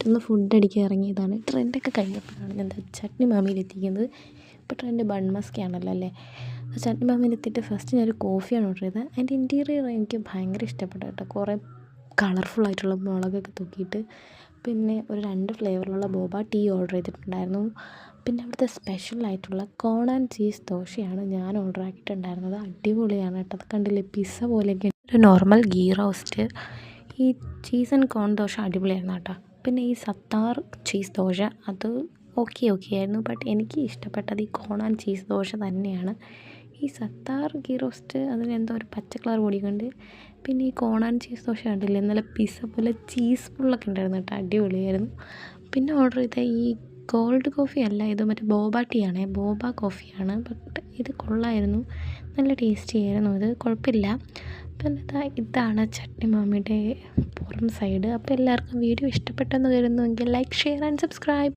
പെട്ടെന്ന് ഫുഡ് അടിക്കാൻ ഇറങ്ങിയതാണ്. ട്രെൻഡൊക്കെ കഴിഞ്ഞപ്പോഴാണ് ഞാൻ ചട്നി മാമിയിലെത്തിക്കുന്നത് ഇപ്പോൾ ട്രെൻഡ് ബൺ മസ്ക ആണല്ലോ അല്ലേ? ചട്നി മാമിയിലെത്തിയിട്ട് ഫസ്റ്റ് ഞാനൊരു കോഫിയാണ് ഓർഡർ ചെയ്തത്. അതിന്റെ ഇന്റീരിയർ എനിക്ക് ഭയങ്കര ഇഷ്ടപ്പെട്ടു കേട്ടോ. കുറേ കളർഫുൾ ആയിട്ടുള്ള മുളകൊക്കെ തൂക്കിയിട്ട്. പിന്നെ ഒരു രണ്ട് ഫ്ലേവറിലുള്ള ബോബ ടീ ഓർഡർ ചെയ്തിട്ടുണ്ടായിരുന്നു. പിന്നെ അവിടുത്തെ സ്പെഷ്യൽ ആയിട്ടുള്ള കോൺ ആൻഡ് ചീസ് ദോശയാണ് ഞാൻ ഓർഡർ ആക്കിയിട്ടുണ്ടായിരുന്നത്. അടിപൊളിയാണ് കേട്ടോ. അത് കണ്ടില്ലേ? പിസ്സ പോലെയൊക്കെ. ഒരു നോർമൽ ഗീ റോസ്റ്റ് ഈ ചീസ് ആൻഡ് കോൺ ദോശ അടിപൊളിയായിരുന്നു കേട്ടോ. പിന്നെ ഈ സത്താർ ചീസ് ദോശ അത് ഓക്കെ ഓക്കെ ആയിരുന്നു. ബട്ട് എനിക്ക് ഇഷ്ടപ്പെട്ടത് ഈ കോണാൻ ചീസ് ദോശ തന്നെയാണ്. ഈ സത്താർ ഗീ റോസ്റ്റ് അതിന് എന്തോ ഒരു പച്ച കളർ പൊടി കൊണ്ട് പിന്നെ ഈ കോണാൻ ചീസ് ദോശ കണ്ടില്ലേ? നല്ല പിസ്സ പോലെ ചീസ് ഫുള്ളൊക്കെ ഉണ്ടായിരുന്നു കേട്ടോ. അടിപൊളിയായിരുന്നു. പിന്നെ ഓർഡർ ചെയ്ത ഈ ഗോൾഡ് കോഫി അല്ല ഇത് മറ്റേ ബോബ ടീ ആണേ. ബോബ കോഫിയാണ് ബട്ട് ഇത് കൊള്ളായിരുന്നു. നല്ല ടേസ്റ്റി ആയിരുന്നു. ഇത് കുഴപ്പമില്ല. പിന്നെ ഇതാ ഇതാണ് ചട്നി മാമിയുടെ പുറം സൈഡ് അപ്പോൾ എല്ലാവർക്കും വീഡിയോ ഇഷ്ടപ്പെട്ടെന്ന് കരുതുന്നുവെങ്കിൽ ലൈക്ക് ഷെയർ ആൻഡ് സബ്സ്ക്രൈബ്